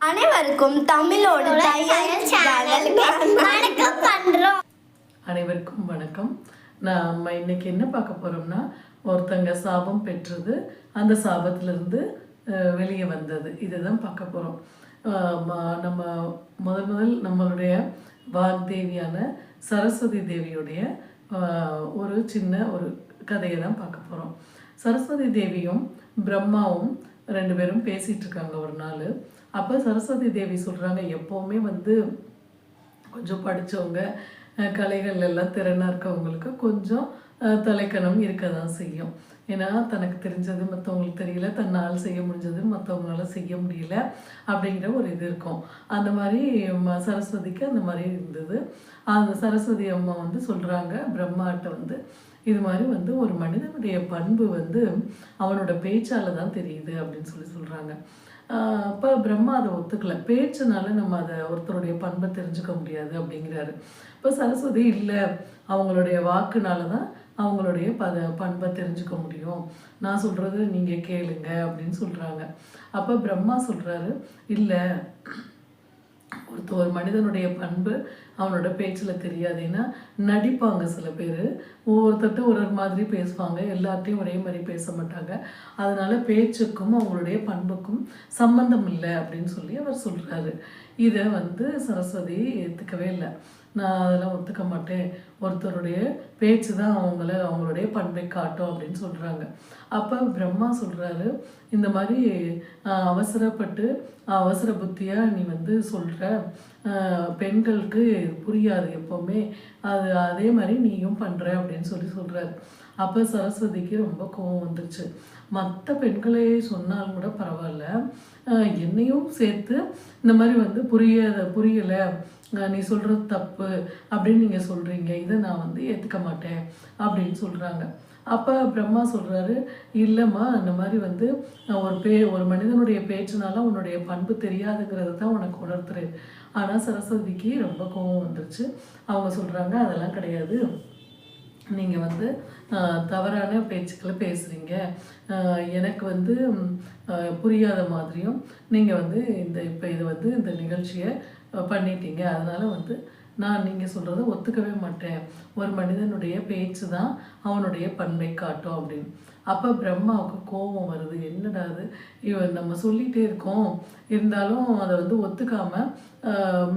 அனைவருக்கும் தமிழோடு தையல் சேனலுக்கு வணக்கம். பண்றோம். அனைவருக்கும் வணக்கம். நம்ம இன்னைக்கு என்ன பார்க்க போறோம்னா ஒருத்தங்க சாபம் பெற்றது அந்த சாபத்திலிருந்து வெளியே வந்தது. இதுதான் பார்க்க போறோம். அஹ், ம- நம்ம முதல் முதல் நம்மளுடைய வாக்தேவியான சரஸ்வதி தேவியுடைய அஹ், ஒரு சின்ன ஒரு கதையை தான் பார்க்க போறோம். சரஸ்வதி தேவியும் பிரம்மாவும் ரெண்டு பேரும் பேசிட்டு இருக்காங்க ஒரு நாள். அப்போ சரஸ்வதி தேவி சொல்றாங்க எப்போவுமே வந்து கொஞ்சம் படித்தவங்க கலைகள் எல்லாம் திறனாக இருக்கவங்களுக்கு கொஞ்சம் தலைக்கணம் இருக்க தான் செய்யும். ஏன்னா தனக்கு தெரிஞ்சது மற்றவங்களுக்கு தெரியல தன்னால் செய்ய முடிஞ்சது மற்றவங்களால செய்ய முடியல அப்படிங்கிற ஒரு இது இருக்கும். அந்த மாதிரி சரஸ்வதிக்கு அந்த மாதிரி இருந்தது. அந்த சரஸ்வதி அம்மா வந்து சொல்கிறாங்க பிரம்மாட்ட வந்து இது மாதிரி வந்து ஒரு மனிதனுடைய பண்பு வந்து அவனோட பேச்சால தான் தெரியுது அப்படின்னு சொல்லி சொல்கிறாங்க அப்போ பிரம்மா அதை ஒத்துக்கல. பேச்சுனால நம்ம அதை ஒருத்தருடைய பண்பை தெரிஞ்சுக்க முடியாது அப்படிங்கிறாரு. இப்போ சரஸ்வதி இல்லை. அவங்களுடைய வாக்குனால தான் அவங்களுடைய பத பண்பை தெரிஞ்சுக்க முடியும். நான் சொல்கிறது நீங்கள் கேளுங்க அப்படின்னு சொல்கிறாங்க அப்போ பிரம்மா சொல்கிறாரு இல்லை ஒருத்த ஒரு மனிதனுடைய பண்பு அவனோட பேச்சில் தெரியாது. ஏன்னா நடிப்பாங்க சில பேர். ஒவ்வொருத்தர்ட்ட ஒரு ஒரு மாதிரி பேசுவாங்க. எல்லார்ட்டையும் ஒரே மாதிரி பேச மாட்டாங்க. அதனால் பேச்சுக்கும் அவங்களுடைய பண்புக்கும் சம்பந்தம் இல்லை அப்படின்னு சொல்லி அவர் சொல்கிறாரு இதை வந்து சரஸ்வதி ஏற்றுக்கவே இல்லை. நான் அதெல்லாம் ஒத்துக்க மாட்டேன். ஒருத்தருடைய பேச்சு தான் அவங்கள அவங்களுடைய பண்பை காட்டும் அப்படின்னு சொல்கிறாங்க அப்போ பிரம்மா சொல்கிறாரு இந்த மாதிரி அவசரப்பட்டு அவசர புத்தியாக நீ வந்து சொல்கிற பெண்களுக்கு புரியாது எப்போவுமே. அது அதே மாதிரி நீயும் பண்ணுற அப்படின்னு சொல்லி சொல்கிறாரு அப்போ சரஸ்வதிக்கு ரொம்ப கோவம் வந்துருச்சு. மற்ற பெண்களே சொன்னாலும் கூட பரவாயில்ல. என்னையும் சேர்த்து இந்த மாதிரி வந்து புரியாத புரியலை. நீ சொல்கிறது தப்பு அப்படின்னு நீங்கள் சொல்கிறீங்க இதை நான் வந்து ஏற்றுக்க மாட்டேன் அப்படின்னு சொல்கிறாங்க அப்போ பிரம்மா சொல்கிறாரு இல்லைம்மா இந்த மாதிரி வந்து ஒரு பே ஒரு மனிதனுடைய பேச்சுனால உன்னுடைய பண்பு தெரியாதுங்கிறது தான் உனக்கு உணர்த்துரு ஆனால் சரஸ்வதிக்கு ரொம்ப கோவம் வந்துருச்சு. அவங்க சொல்கிறாங்க அதெல்லாம் கிடையாது. நீங்கள் வந்து தவறான பேச்சுக்களை பேசுகிறீங்க எனக்கு வந்து புரியாத மாதிரியும் நீங்கள் வந்து இந்த இப்போ இது வந்து இந்த நிகழ்ச்சியை பண்ணிட்டீங்க. அதனால் வந்து நான் நீங்கள் சொல்கிறத ஒத்துக்கவே மாட்டேன். ஒரு மனிதனுடைய பேச்சு தான் அவனுடைய பண்பை காட்டும் அப்படின்னு. அப்போ பிரம்மாவுக்கு கோபம் வருது. என்னடா அது இவன் நம்ம சொல்லிகிட்டே இருக்கோம். இருந்தாலும் அதை வந்து ஒத்துக்காமல்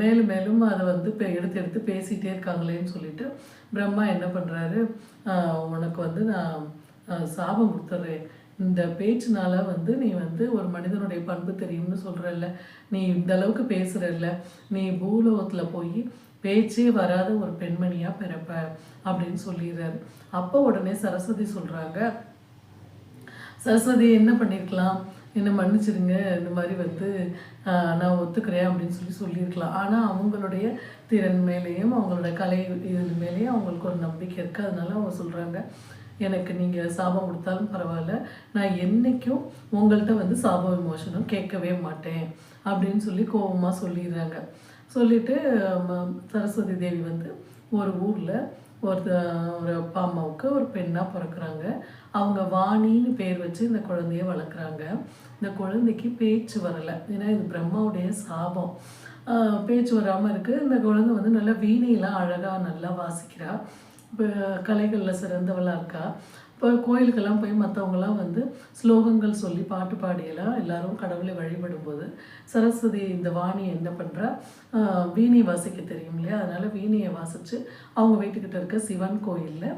மேலும் மேலும் அதை வந்து இப்போ எடுத்து எடுத்து பேசிகிட்டே இருக்காங்களேன்னு சொல்லிட்டு பிரம்மா என்ன பண்ணுறாரு உனக்கு வந்து நான் சாபம் கொடுத்துட்றேன் இந்த பேச்சுனால வந்து நீ வந்து ஒரு மனிதனுடைய பண்பு தெரியும்னு சொல்கிறல்ல நீ இந்த அளவுக்கு பேசுகிறல்ல நீ பூலோகத்தில் போய் பேச்சே வராத ஒரு பெண்மணியாக பிறப்ப அப்படின்னு சொல்லிடுறாரு. அப்போ உடனே சரஸ்வதி சொல்கிறாங்க சரஸ்வதி என்ன பண்ணியிருக்கலாம் என்னை மன்னிச்சிடுங்க இந்த மாதிரி வந்து ஆஹ், நான் ஒத்துக்கிறேன் அப்படின்னு சொல்லி சொல்லியிருக்கலாம். ஆனால் அவங்களுடைய திறன் மேலேயும் அவங்களோட கலை இது மேலேயும் அவங்களுக்கு ஒரு நம்பிக்கை இருக்குது அதனால அவங்க சொல்கிறாங்க எனக்கு நீங்கள் சாபம் கொடுத்தாலும் பரவாயில்ல. நான் என்றைக்கும் உங்கள்கிட்ட வந்து சாப விமோசனம் கேட்கவே மாட்டேன் அப்படின்னு சொல்லி கோபமாக சொல்லிடுறாங்க. சொல்லிட்டு ம- சரஸ்வதி தேவி வந்து ஒரு ஊரில் ஒரு ஒரு அப்பா அம்மாவுக்கு ஒரு பெண்ணாக பிறக்கிறாங்க. அவங்க வாணின்னு பேர் வச்சு இந்த குழந்தைய வளர்க்குறாங்க. இந்த குழந்தைக்கு பேச்சு வரலை. ஏன்னா இது பிரம்மாவுடைய சாபம். பேச்சு வராமல் இருக்குது இந்த குழந்தை வந்து நல்லா வீணையெல்லாம் அழகாக நல்லா வாசிக்கிறா. கலைகளில் சிறந்தவளாக இருக்கா? இப்போ கோயிலுக்கெல்லாம் போய் மற்றவங்களாம் வந்து ஸ்லோகங்கள் சொல்லி பாட்டு பாடியெல்லாம் எல்லாரும் கடவுளை வழிபடும்போது சரஸ்வதி இந்த வாணி என்ன பண்ணுறா வீணை வாசிக்க தெரியும் இல்லையா? அதனால் வீணையை வாசித்து அவங்க வீட்டுக்கிட்ட இருக்க சிவன் கோயிலில்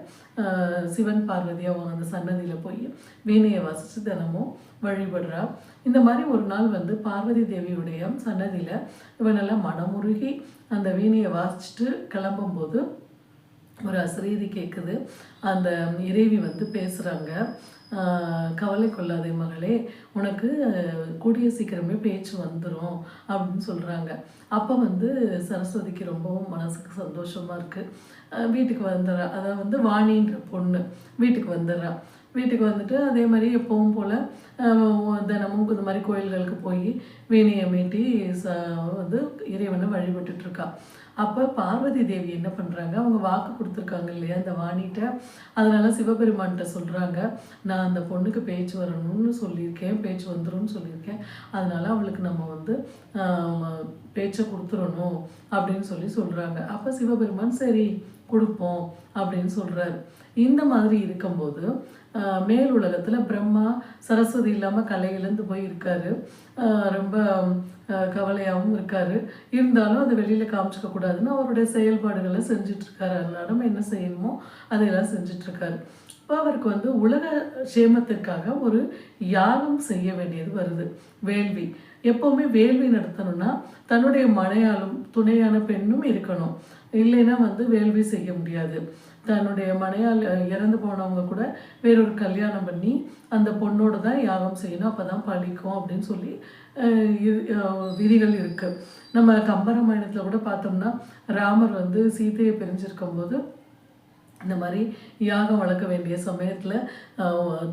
சிவன் பார்வதி அவங்க அந்த சன்னதியில் போய் வீணையை வாசித்து தினமும் வழிபடுறா. இந்த மாதிரி ஒரு நாள் வந்து பார்வதி தேவியுடைய சன்னதியில் இவனெல்லாம் மனமுருகி அந்த வீணையை வாசிச்சுட்டு கிளம்பும்போது ஒரு அசரீதி கேட்குது அந்த இறைவி வந்து பேசுகிறாங்க கவலை கொள்ளாதே மகளே உனக்கு கூடிய சீக்கிரமே பேச்சு வந்துடும் அப்படின்னு சொல்கிறாங்க அப்போ வந்து சரஸ்வதிக்கு ரொம்பவும் மனசுக்கு சந்தோஷமாக இருக்குது வீட்டுக்கு வந்துடுறா அதாவது வந்து வாணின்ற பொண்ணு வீட்டுக்கு வந்துடுறான் வீட்டுக்கு வந்துட்டு அதே மாதிரி எப்பவும் போல் தினமும் இந்த மாதிரி கோயில்களுக்கு போய் வீணையை மீட்டி ச வந்து இறைவனை வழிபட்டுட்ருக்கா அப்போ பார்வதி தேவி என்ன பண்ணுறாங்க அவங்க வாக்கு கொடுத்துருக்காங்க இல்லையா அந்த வாணிகிட்ட? அதனால் சிவபெருமான்கிட்ட சொல்கிறாங்க நான் அந்த பொண்ணுக்கு பேச்சு வரணும்னு சொல்லியிருக்கேன் பேச்சு வந்துரும்னு சொல்லியிருக்கேன். அதனால் அவளுக்கு நம்ம வந்து பேச்சை கொடுத்துடணும் அப்படின்னு சொல்லி சொல்கிறாங்க அப்போ சிவபெருமான் சரி கொடுப்போம் அப்படின்னு சொல்கிறாரு இந்த மாதிரி இருக்கும்போது மேல் உலகத்தில் பிரம்மா சரஸ்வதி இல்லாமல் கலையிலேருந்து போய் இருக்காரு ஆஹ், ரொம்ப கவலையாகவும் இருக்காரு. இருந்தாலும் அதை வெளியில் காமிச்சிக்க கூடாதுன்னு அவருடைய செயல்பாடுகளை செஞ்சுட்டு இருக்காரு அதனால என்ன செய்யணுமோ அதையெல்லாம் செஞ்சிட்ருக்காரு. இருக்காரு இப்போ அவருக்கு வந்து உலக சேமத்திற்காக ஒரு யாகம் செய்ய வேண்டியது வருது. வேள்வி. எப்போவுமே வேள்வி நடத்தணும்னா தன்னுடைய மனையாளும் துணையான பெண்ணும் இருக்கணும். இல்லைன்னா வந்து வேள்வி செய்ய முடியாது. தன்னுடைய மனையால் இறந்து போனவங்க கூட வேறொரு கல்யாணம் பண்ணி அந்த பொண்ணோட தான் யாகம் செய்யணும். அப்போ தான் பழிக்கும் அப்படின்னு சொல்லி விதிகள் இருக்குது நம்ம கம்பராமாயணத்தில் கூட பார்த்தோம்னா ராமர் வந்து சீதையை பிரிஞ்சிருக்கும் போது இந்த மாதிரி யாகம் வளர்க்க வேண்டிய சமயத்தில்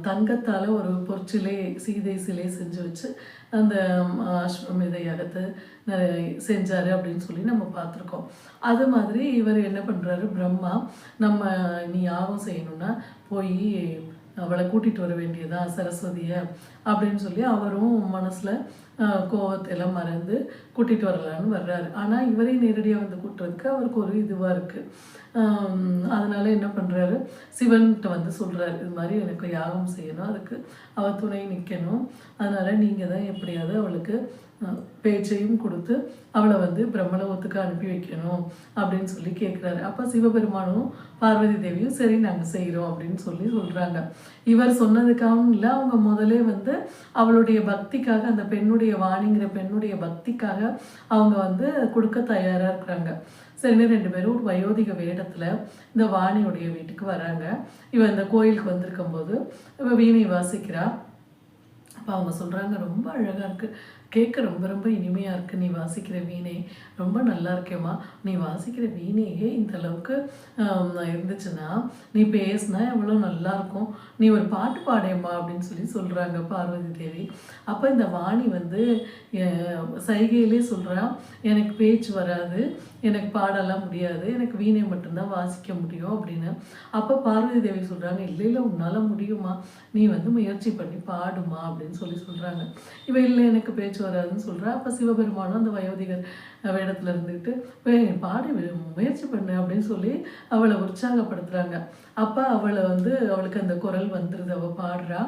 தங்கத்தால் ஒரு பொற்சிலை சீதை சிலை செஞ்சு வச்சு அந்த ம், அஸ்வமேத யாகத்தை நிறைய செஞ்சார் அப்படின்னு சொல்லி நம்ம பார்த்துருக்கோம். அது மாதிரி இவர் என்ன பண்ணுறாரு பிரம்மா நம்ம நீ யாகம் செய்யணும்னா போய் அவளை கூட்டிகிட்டு வர வேண்டியதா சரஸ்வதியை அப்படின்னு சொல்லி அவரும் மனசில் கோவத்தெல்லாம் மறந்து கூட்டிகிட்டு வரலான்னு வர்றாரு. ஆனால் இவரே நேரடியாக வந்து கூட்டுறதுக்கு அவருக்கு ஒரு இதுவாக இருக்குது அதனால் என்ன பண்ணுறாரு சிவன்கிட்ட வந்து சொல்கிறாரு இது மாதிரி எனக்கு யாகம் செய்யணும் அதுக்கு அவள் துணை நிற்கணும் அதனால் நீங்கள் தான் எப்படியாவது அவளுக்கு பேச்சையும் கொடுத்து அவளை வந்து பிரம்மலோகத்துக்கு அனுப்பி வைக்கணும் அப்படின்னு சொல்லி கேட்குறாரு அப்போ சிவபெருமானும் பார்வதி தேவியும் சரி நாங்கள் செய்கிறோம் அப்படின்னு சொல்லி சொல்கிறாங்க இவர் சொன்னதுக்காகவும் இல்லை அவங்க முதலே வந்து அவளுடைய பக்திக்காக அந்த பெண்ணுடைய வாணிங்கிற பெண்ணுடைய பக்திக்காக அவங்க வந்து கொடுக்க தயாராக இருக்கிறாங்க. சரின்னு ரெண்டு பேரும் ஒரு வயோதிக வேடத்தில் இந்த வாணியுடைய வீட்டுக்கு வராங்க. இவன் இந்த கோயிலுக்கு வந்திருக்கும் போது இவன் வீணை வாசிக்கிறா. அப்போ அவங்க சொல்கிறாங்க ரொம்ப அழகாக இருக்குது கேட்க ரொம்ப ரொம்ப இனிமையாக இருக்குது நீ வாசிக்கிற வீணை. ரொம்ப நல்லா இருக்கேம்மா. நீ வாசிக்கிற வீணையே இந்த அளவுக்கு இருந்துச்சுன்னா நீ பேசினா எவ்வளோ நல்லா இருக்கும். நீ ஒரு பாட்டு பாடேம்மா அப்படின்னு சொல்லி சொல்கிறாங்க பார்வதி தேவி. அப்போ இந்த வாணி வந்து சைகையிலே சொல்கிறா எனக்கு பேச்சு வராது. எனக்கு பாடலாம் முடியாது. எனக்கு வீணை மட்டும்தான் வாசிக்க முடியும் அப்படின்னு. அப்போ பார்வதி தேவி சொல்கிறாங்க இல்லை இல்லை உன்னால் முடியுமா நீ வந்து முயற்சி பண்ணி பாடுமா அப்படின்னு சொல்லி சொல்கிறாங்க இவ இல்லை எனக்கு பேச்சு வராதுன்னு சொல்கிறா அப்போ சிவபெருமானும் அந்த வயோதிகர் வேடத்தில் இருந்துக்கிட்டு பாடி முயற்சி பண்ணு அப்படின்னு சொல்லி அவளை உற்சாகப்படுத்துகிறாங்க அப்போ அவளை வந்து அவளுக்கு அந்த குரல் வந்துடுது அவள் பாடுறா.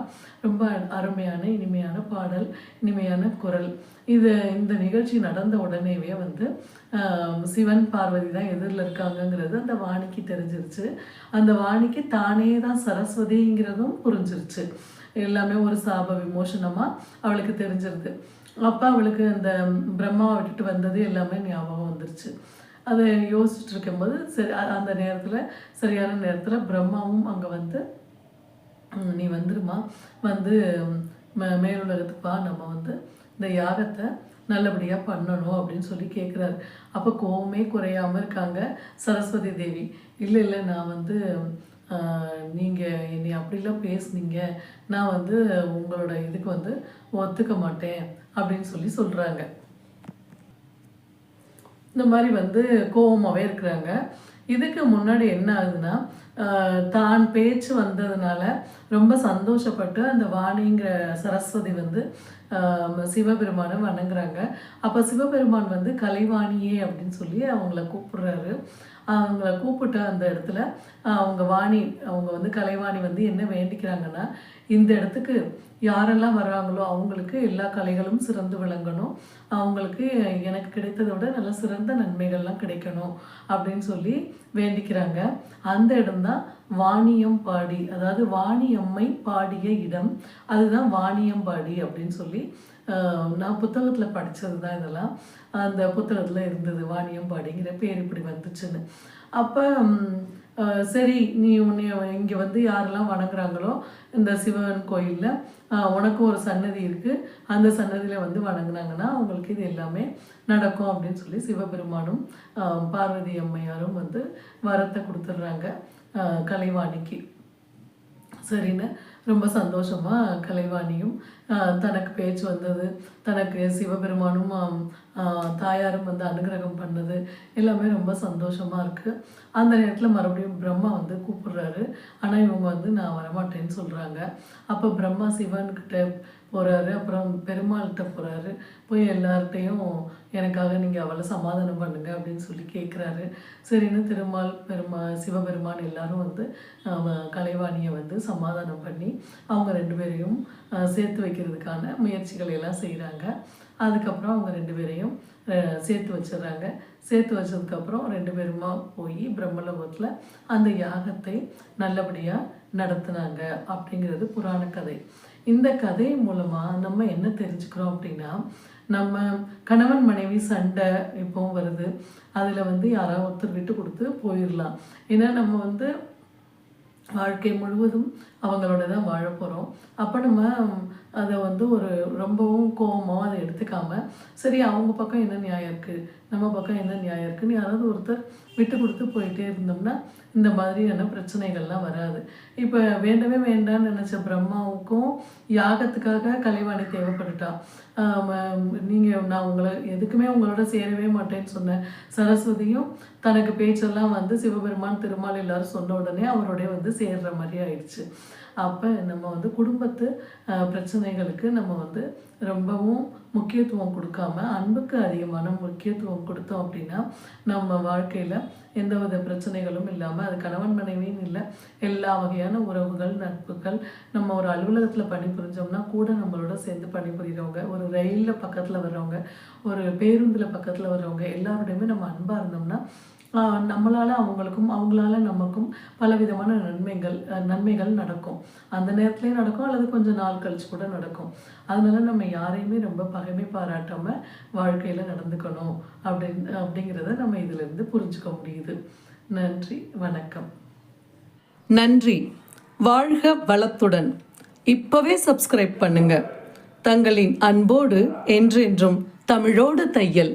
ரொம்ப அருமையான இனிமையான பாடல் இனிமையான குரல். இது இந்த நிகழ்ச்சி நடந்த உடனேவே வந்து சிவன் பார்வதி தான் எதிரில் இருக்காங்கங்கிறது அந்த வாணிக்கு தெரிஞ்சிருச்சு. அந்த வாணிக்கு தானே தான் சரஸ்வதிங்கிறதும் புரிஞ்சிருச்சு. எல்லாமே ஒரு சாப விமோசனமாக அவளுக்கு தெரிஞ்சிருது. அப்போ அவளுக்கு அந்த பிரம்மாவை விட்டுட்டு வந்தது எல்லாமே ஞாபகம் வந்துருச்சு. அதை யோசிச்சுட்டு இருக்கும்போது சரி அந்த நேரத்தில் சரியான நேரத்தில் பிரம்மாவும் அங்கே வந்து நீ வந்துருமா? வந்து ம், மேலுலகத்துக்கு வா நம்ம வந்து இந்த யாகத்தை நல்லபடியாக பண்ணணும் அப்படின்னு சொல்லி கேட்குறாரு அப்போ கோவமே குறையாம இருக்காங்க சரஸ்வதி தேவி. இல்லை இல்லை நான் வந்து நீங்கள் என்னை அப்படிலாம் பேசுனீங்க. நான் வந்து உங்களோட இதுக்கு வந்து ஒத்துக்க மாட்டேன். அப்படின்னு சொல்லி சொல்கிறாங்க இந்த மாதிரி வந்து கோபமாகவே இருக்கிறாங்க. இதுக்கு முன்னாடி என்ன ஆகுதுன்னா தான் பேச்சு வந்ததுனால ரொம்ப சந்தோஷப்பட்டு அந்த வாணிங்கிற சரஸ்வதி வந்து சிவபெருமானை வணங்குறாங்க. அப்போ சிவபெருமான் வந்து கலைவாணியே அப்படின்னு சொல்லி அவங்கள கூப்பிடுறாரு. அவங்கள கூப்பிட்ட அந்த இடத்துல அவங்க வாணி அவங்க வந்து கலைவாணி வந்து என்ன வேண்டிக்கிறாங்கன்னா இந்த இடத்துக்கு யாரெல்லாம் வர்றாங்களோ அவங்களுக்கு எல்லா கலைகளும் சிறந்து விளங்கணும். அவங்களுக்கு எனக்கு கிடைத்ததை விட நல்ல சிறந்த நன்மைகள்லாம் கிடைக்கணும் அப்படின்னு சொல்லி வேண்டிக்கிறாங்க. அந்த இடம்தான் வாணியம்பாடி. அதாவது வாணியம்மை பாடிய இடம். அதுதான் வாணியம்பாடி அப்படின்னு சொல்லி நான் புத்தகத்தில் படித்தது தான் இதெல்லாம். அந்த புத்தகத்தில் இருந்தது வாணியம்பாடிங்கிற பேர் இப்படி வந்துச்சுன்னு. அப்போ சரி நீ உன்னை இங்கே வந்து யாரெல்லாம் வணங்குறாங்களோ இந்த சிவன் கோயிலில் உனக்கும் ஒரு சன்னதி இருக்குது அந்த சன்னதியில் வந்து வணங்குனாங்கன்னா அவங்களுக்கு இது எல்லாமே நடக்கும் அப்படின்னு சொல்லி சிவபெருமானும் பார்வதி அம்மையாரும் வந்து வரத்தை கொடுத்துட்றாங்க கலைவாணிக்கு. சரின்னு ரொம்ப சந்தோஷமாக கலைவாணியும் தனக்கு பேச்சு வந்தது. தனக்கு சிவபெருமானும் தாயாரும் வந்து அனுகிரகம் பண்ணது. எல்லாமே ரொம்ப சந்தோஷமாக இருக்குது அந்த நேரத்தில் மறுபடியும் பிரம்மா வந்து கூப்பிடுறாரு. ஆனால் இவங்க வந்து நான் வரமாட்டேன்னு சொல்கிறாங்க அப்போ பிரம்மா சிவன்கிட்ட போகிறாரு அப்புறம் பெருமாள்கிட்ட போகிறாரு போய் எல்லார்ட்டையும் எனக்காக நீங்கள் அவளை சமாதானம் பண்ணுங்க அப்படின்னு சொல்லி கேட்குறாரு சரின்னு திருமால் பெருமா சிவபெருமான் எல்லாரும் வந்து கலைவாணியை வந்து சமாதானம் பண்ணி அவங்க ரெண்டு பேரையும் சேர்த்து வைக்கிறதுக்கான முயற்சிகளை எல்லாம் செய்கிறாங்க அதுக்கப்புறம் அவங்க ரெண்டு பேரையும் சேர்த்து வச்சிடுறாங்க. சேர்த்து வச்சதுக்கப்புறம் ரெண்டு பேருமா போய் பிரம்மலோகத்தில் அந்த யாகத்தை நல்லபடியாக நடத்துனாங்க அப்படிங்கிறது புராண கதை. இந்த கதை மூலமாக நம்ம என்ன தெரிஞ்சுக்கிறோம் அப்படின்னா நம்ம கணவன் மனைவி சண்டை இப்போவும் வருது. அதில் வந்து யாராவது ஒருத்தர் விட்டு கொடுத்து போயிடலாம். ஏன்னா நம்ம வந்து வாழ்க்கை முழுவதும் அவங்களோட தான் வாழ போகிறோம் அப்போ நம்ம அதை வந்து ஒரு ரொம்பவும் கோபமாக அதை எடுத்துக்காம சரி அவங்க பக்கம் என்ன நியாயம் இருக்குது நம்ம பக்கம் என்ன நியாயம் இருக்குன்னு யாராவது ஒருத்தர் விட்டு கொடுத்து போயிட்டே இருந்தோம்னா இந்த மாதிரியான பிரச்சனைகள்லாம் வராது. இப்போ வேண்டவே வேண்டாம்னு நினச்ச பிரம்மாவுக்கும் யாகத்துக்காக கலைவாணி தேவைப்பட்டுட்டான். நீங்கள் நான் உங்களை எதுக்குமே உங்களோட சேரவே மாட்டேன்னு சொன்ன சரஸ்வதியும் தனக்கு பேச்செல்லாம் வந்து சிவபெருமான் திருமால் எல்லாரும் சொன்ன உடனே அவருடைய வந்து சேர்ற மாதிரி ஆயிடுச்சு. அப்போ நம்ம வந்து குடும்பத்து பிரச்சனைகளுக்கு நம்ம வந்து ரொம்பவும் முக்கியத்துவம் கொடுக்காம அன்புக்கு அதிகமான முக்கியத்துவம் கொடுத்தோம் அப்படின்னா நம்ம வாழ்க்கையில் எந்த வித பிரச்சனைகளும் இல்லாமல் அது கணவன் மனைவின்னு இல்லை எல்லா வகையான உறவுகள் நட்புகள் நம்ம ஒரு அலுவலகத்தில் பணிபுரிஞ்சோம்னா கூட நம்மளோட சேர்ந்து பணிபுரிகிறவங்க ஒரு ரயிலில் பக்கத்தில் வர்றவங்க ஒரு பேருந்தில் பக்கத்தில் வர்றவங்க எல்லாரோடையுமே நம்ம அன்பாக இருந்தோம்னா நம்மளால் அவங்களுக்கும் அவங்களால நமக்கும் பலவிதமான நன்மைகள் நன்மைகள் நடக்கும். அந்த நேரத்துலயே நடக்கும் அல்லது கொஞ்சம் நாள் கழிச்சு கூட நடக்கும். அதனால் நம்ம யாரையுமே ரொம்ப பகைமை பாராட்டாமல் வாழ்க்கையில் நடந்துக்கணும். அப்படின்னு அப்படிங்கிறத நம்ம இதிலிருந்து புரிஞ்சுக்க முடியுது. நன்றி வணக்கம். நன்றி. வாழ்க வளத்துடன். இப்போவே சப்ஸ்கிரைப் பண்ணுங்க. தங்களின் அன்போடு என்றென்றும் தமிழோடு தையல்.